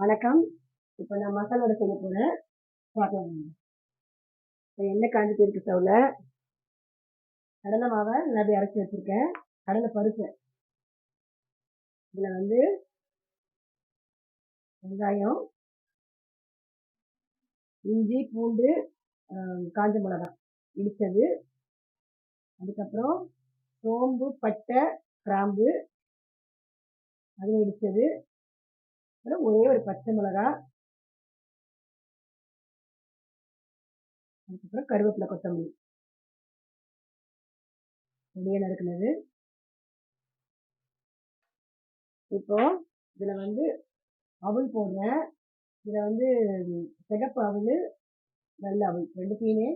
வணக்கம். இப்போ நான் மசாலா செய்ய போகிறேன் பார்க்கலாம். இப்போ எண்ணெய் காஞ்சிட்டு இருக்கு ஸ்டவ்வில் கடலை மாவை நல்லா அரைச்சி வச்சுருக்கேன். கடலை பருப்பு. இதில் வந்து வெங்காயம் இஞ்சி பூண்டு காஞ்ச மிளகா இடித்தது. அதுக்கப்புறம் சோம்பு பட்டை கிராம்பு அதுவும் இடித்தது. அப்புறம் ஒரே ஒரு பச்சை மிளகா அதுக்கப்புறம் கருவேப்பிலை கொத்தமல்லி. பொடியை நறுக்குனது. இப்போ இதில் வந்து அவள் போடுறேன். இதில் வந்து சிகப்பு அவள் நல்ல அவள் ரெண்டுத்தையுமே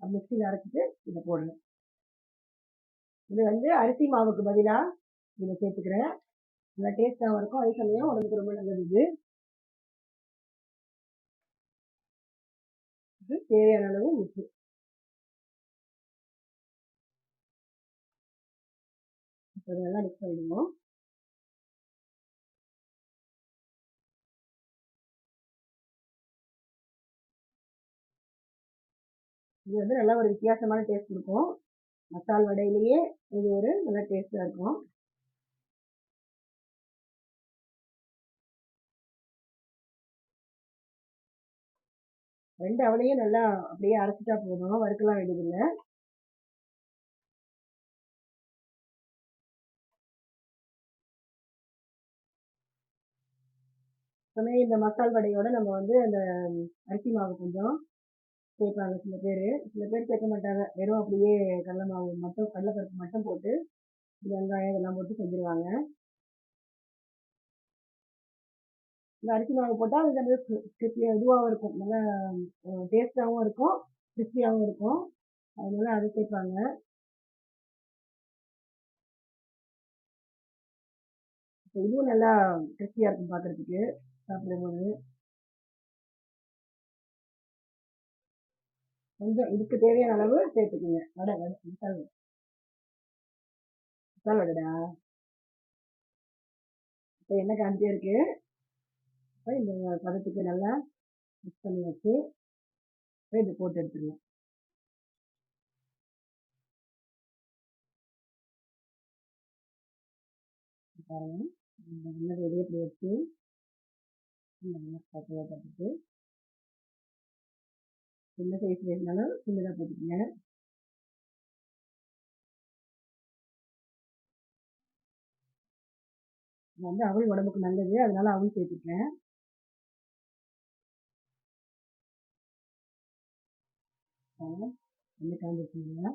மிக்சியில் அரைச்சிட்டு இதை போடுறேன். இது வந்து அரிசி மாவுக்கு பதிலாக இதை சேர்த்துக்கிறேன். நல்லா டேஸ்ட்டாகவும் இருக்கும். அதே சமயம் உடம்புக்கு ரொம்ப நல்லது. இது தேவையான அளவு உப்பு. இப்போ நல்லா மிக்ஸ் பண்ணிடுவோம். இது வந்து நல்லா ஒரு வித்தியாசமான டேஸ்ட் கொடுக்கும். மசால் வடையிலேயே இது ஒரு நல்ல டேஸ்ட்டாக இருக்கும். ரெண்டு அவளையும் நல்லா அப்படியே அரைச்சிட்டா போதும். வறுக்கலாம் வேண்டியதில்லை. அப்புறமே இந்த மசால் வடையோட நம்ம வந்து அந்த அரிசி மாவு கொஞ்சம் சேர்ப்பாங்க சில பேர். சில பேர் சேர்க்க மாட்டாங்க. வெறும் அப்படியே கடலை மாவு மட்டும் கடலைப்பருப்பு மட்டும் போட்டு வெங்காயம் இதெல்லாம் போட்டு செஞ்சுருவாங்க. இந்த அரிசி மாவு போட்டால் அது வந்து இதுவாகவும் இருக்கும். நல்லா டேஸ்ட்டாகவும் இருக்கும் கிறிஸ்பியாகவும் இருக்கும். அதனால அதை சேர்ப்பாங்க இப்போ இதுவும் நல்லா கிறிஸ்பியாக இருக்கும் பார்க்குறதுக்கு சாப்பிடும்போது. கொஞ்சம் இதுக்கு தேவையான அளவு சேர்த்துக்குங்க. வடை வடை மசால். வடை மசால் வடைடா? இப்போ என்ன காஞ்சிட்டே இருக்கு? இப்போ இந்த பதத்துக்கு நல்லா மிக்ஸ் பண்ணி வச்சு இது போட்டு எடுத்துடலாம். பாருங்க. இந்த வெளியே இப்படி வச்சு பக்கத்தில் பார்த்துட்டு சின்ன சைஸில் இருந்தாலும் சின்னதாக போட்டுக்கங்க. வந்து அவள் உடம்புக்கு நல்லது அதனால அவள் சேர்த்துக்கிறேன் வந்து காஞ்சிருக்கீங்க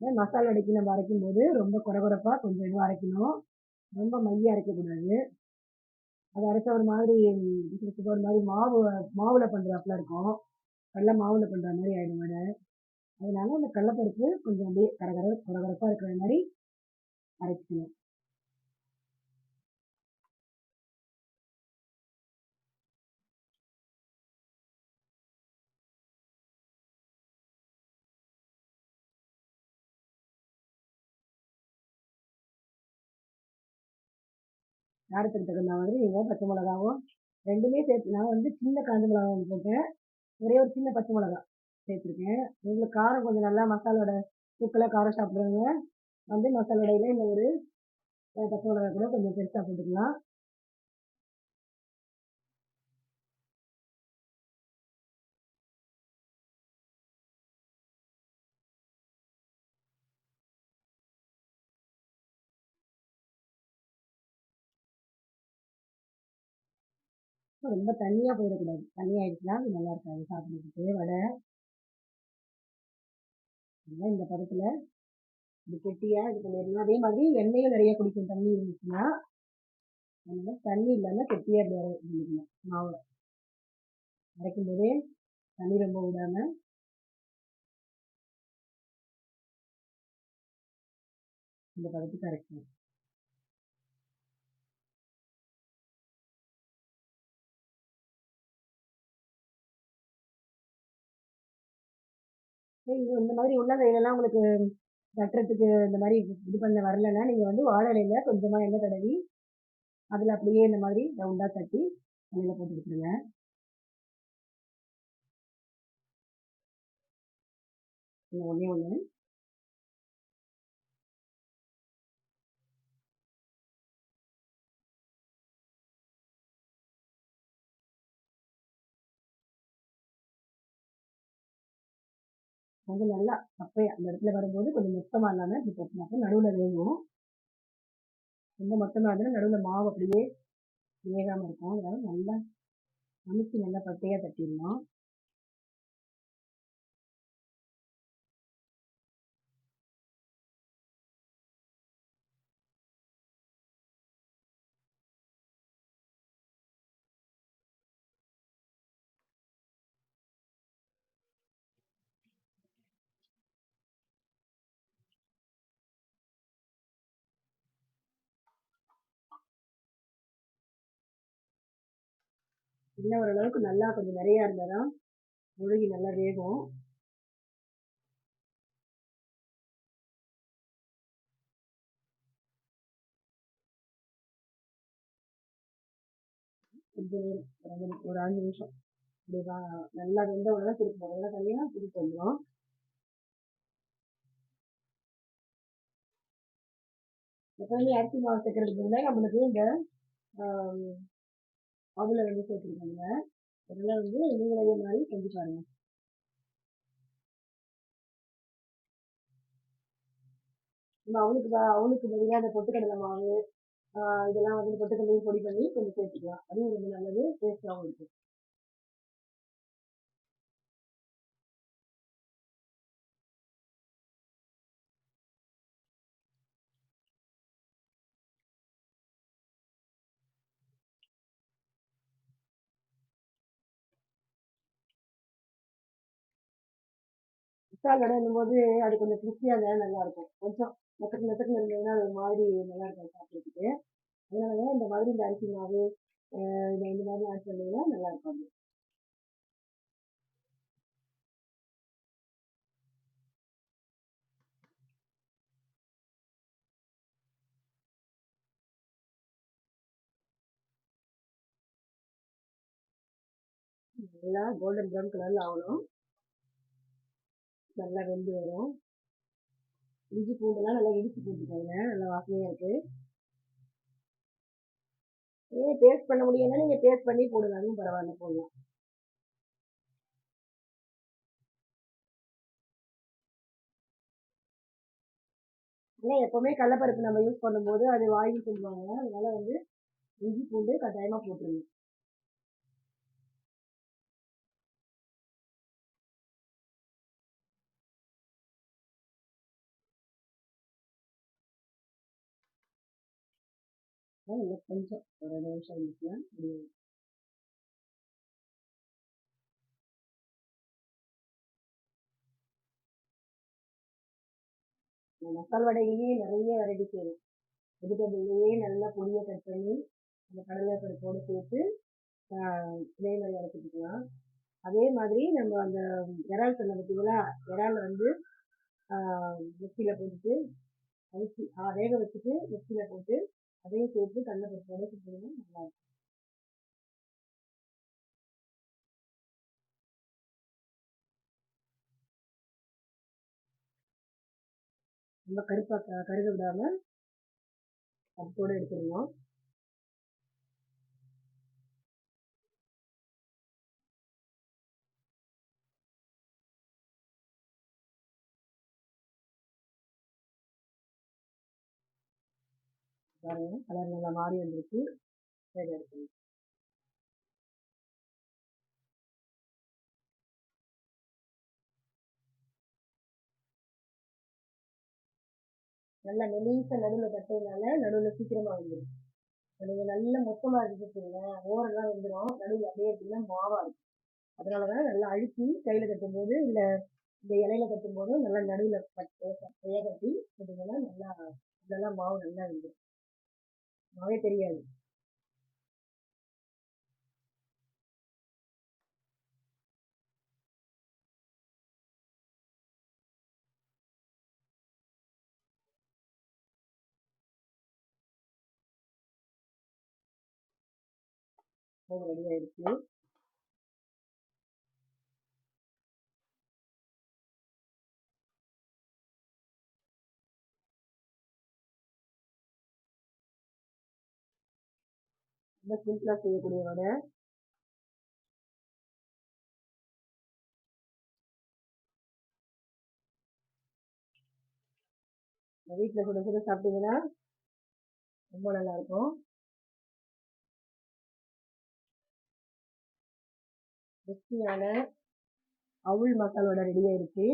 மசாலா அடைக்கி நம்ம அரைக்கும் போது ரொம்ப குறகுறப்பா கொஞ்சம் இதுவாக அரைக்கணும். ரொம்ப மைய அரைக்கக்கூடாது. அது அரைச்ச ஒரு மாதிரி ஒரு மாதிரி மாவு மாவுல பண்ணுறாப்புல இருக்கும். கடல மாவுல பண்ணுற மாதிரி ஆயிடும் வடை. அதனால அந்த கடலப்பருப்பு கொஞ்சம் அப்படியே கரகர குறகுறப்பாக இருக்கிற மாதிரி அரைச்சிக்கணும் காரத்துக்கு தகுந்த மாதிரி நீங்கள் பச்சை மிளகாவும் ரெண்டுமே சேர்த்து நான் வந்து சின்ன காஞ்ச மிளகா ஒன்று போட்டேன். ஒரே ஒரு சின்ன பச்சை மிளகா சேர்த்துருக்கேன். உங்களுக்கு காரம் கொஞ்சம் நல்லா மசாலோட தூக்கலாக காரம் சாப்பிட்றவங்க வந்து மசாலோடையில் இந்த ஒரு பச்சை மிளகா கூட கொஞ்சம் பெருசாக போட்டுக்கலாம். ரொம்ப தண்ணியாக போயிடக்கூடாது. தண்ணி ஆயிடுச்சுன்னா அது நல்லா இருக்காது. சாப்பிட்றதுக்கு வடை அதனால இந்த பதத்தில். இது கெட்டியாக இது பண்ணிடணும். அதே மாதிரி எண்ணெயும் நிறைய குடிக்கும் தண்ணி இருந்துச்சுன்னா தண்ணி இல்லாமல் கெட்டியாக பண்ணிக்கணும் மாவு. அரைக்கும் போதே தண்ணி ரொம்ப விடாம இந்த பதத்துக்கு அரைக்கணும். நீங்கள் இந்த மாதிரி உள்ளங்கையிலலாம் உங்களுக்கு தட்டுறதுக்கு இந்த மாதிரி இது பண்ண வரலன்னா நீங்கள் வந்து வாழை இலையில கொஞ்சமாக எண்ணெய் தடவி அதில் அப்படியே இந்த மாதிரி ரவுண்டாக தட்டி தலையில் போட்டு விட்டுருங்க ஒன்றே ஒன்று அது நல்லா அப்பயே அந்த இடத்துல வரும்போது கொஞ்சம் மொத்தமாக இல்லாமல் இப்படி போட்டுனாக்க நடுவில் வேகும் ரொம்ப மொத்தமாக இருந்தாலும் நடுவில் மாவு அப்படியே வேகாமல் இருக்கும். அதனால் நல்லா அமுக்கி நல்லா பட்டையாக தட்டிடலாம் இன்னும் ஓரளவுக்கு நல்லா கொஞ்சம் நிறையா இருந்தால் தான் முழுகி நல்லா வேகும். கொஞ்சம் நேரம் ஒரு அஞ்சு நிமிஷம். இப்படி நல்லா வெந்த உடனே திருப்பி போடுறோம் தனியாக திருப்பி வந்துடும் எப்பவுமே அரிசி மாவு சேர்க்கறதுக்கு முன்னாடி நம்மளுக்கு இந்த அவளை வந்து சேர்த்துருக்காங்க அதெல்லாம் வந்து நீங்களே இதே மாதிரி செஞ்சு பாருங்க. நம்ம அவளுக்கு அவளுக்கு பதிலாக அந்த பொட்டுக்கடலை மாவு இதெல்லாம் வந்து பொட்டுக்கடலையும் பொடி பண்ணி கொஞ்சம் சேர்த்துக்கலாம். அதுவும் ரொம்ப நல்லது டேஸ்டாகவும் இருக்கும். மசால் வடைன்னும் போது அது கொஞ்சம் கிறிஸ்பியாக இருந்தாலும் நல்லா இருக்கும் கொஞ்சம் நெசக்கு நெசக்குன்னு இருந்ததுன்னா அது ஒரு மாதிரி நல்லா இருக்கும் சாப்பிட்றதுக்கு. அதனால இந்த மாதிரி இந்த அரிசி மாவு இந்த இந்த மாதிரி ஆட் பண்ணீங்கன்னா நல்லா இருக்கும் அது. நல்லா கோல்டன் ப்ரௌன் கலரில் ஆகணும். நல்லா வெந்து வரும். இஞ்சி பூண்டுலாம் நல்லா இடிச்சு போட்டுக்கோங்க. நல்லா வாசனையாக இருக்கு. ஏன் பேஸ்ட் பண்ண முடியும்னா நீங்கள் பேஸ்ட் பண்ணி போடுங்க பரவாயில்ல போடலாம். ஏன்னா எப்போவுமே கடலப்பருப்பு நம்ம யூஸ் பண்ணும்போது அது வாங்கி சொல்லுவாங்க. அதனால வந்து இஞ்சி பூண்டு கட்டாயமாக போட்டுருங்க. இன்னும் கொஞ்சம் ஒரு ரெண்டு நிமிஷம் இருந்துச்சுன்னா முடியும் மசால் வடையிலேயே நிறைய வெரைட்டி செய்யணும். வெஜிடபிள்லேயே நல்லா பொடியை கட் பண்ணி அந்த கடலை பருப்போடு சேர்த்து ஆஹ் இறக்கிட்டுக்கலாம் அதே மாதிரி நம்ம அந்த இறால் சொன்ன பார்த்தீங்களா? இறால் வந்து மிக்சியில் போட்டுட்டு அரிசி ஆ, வேக வச்சுட்டு மிக்சியில் போட்டு அதையும் சேர்த்து கடலை பருப்போட சுற்றினா நல்லா இருக்கும். ரொம்ப கருப்பா க- கருக விடாம பருப்போட எடுத்துடணும். பாருங்க. கலர் நல்லா மாறி வந்திருக்கு வேக எடுக்கணும் நல்லா மெலிசா நடுவில் தட்டதுனால நடுவில் சீக்கிரமா வந்துடும் நீங்க நல்ல மொத்தமா இருக்குங்க ஓரெல்லாம் வந்துடும் நடுவில் அப்படியே அப்படின்னா மாவாக இருக்கும். அதனாலதான் நல்லா அழுத்தி கையில கட்டும்போது இல்லை இந்த இலையில கட்டும்போது நல்லா நடுவில் கையை கட்டி கட்டிங்கன்னா நல்லா நல்லா மாவு நல்லா வந்துடும் மழை தெரியாது ரெடி ஆயிடுச்சு. ரொம்ப சிம்பிளாக செய்யக்கூடிய வடை வீட்டில் சுட சுட சாப்பிட்டீங்கன்னா ரொம்ப நல்லாயிருக்கும் ருசியான அவுள் மக்களோட வடை ரெடி ஆயிடுச்சு.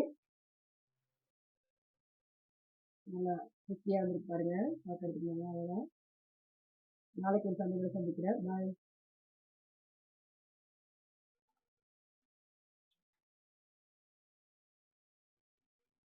நல்லா ருசியாக வந்துருக்கு பாருங்க. பார்க்கறதுக்கு நல்லா அழகா. நாளைக்கு ஒரு சமையல சந்திக்கிறேன். பாய்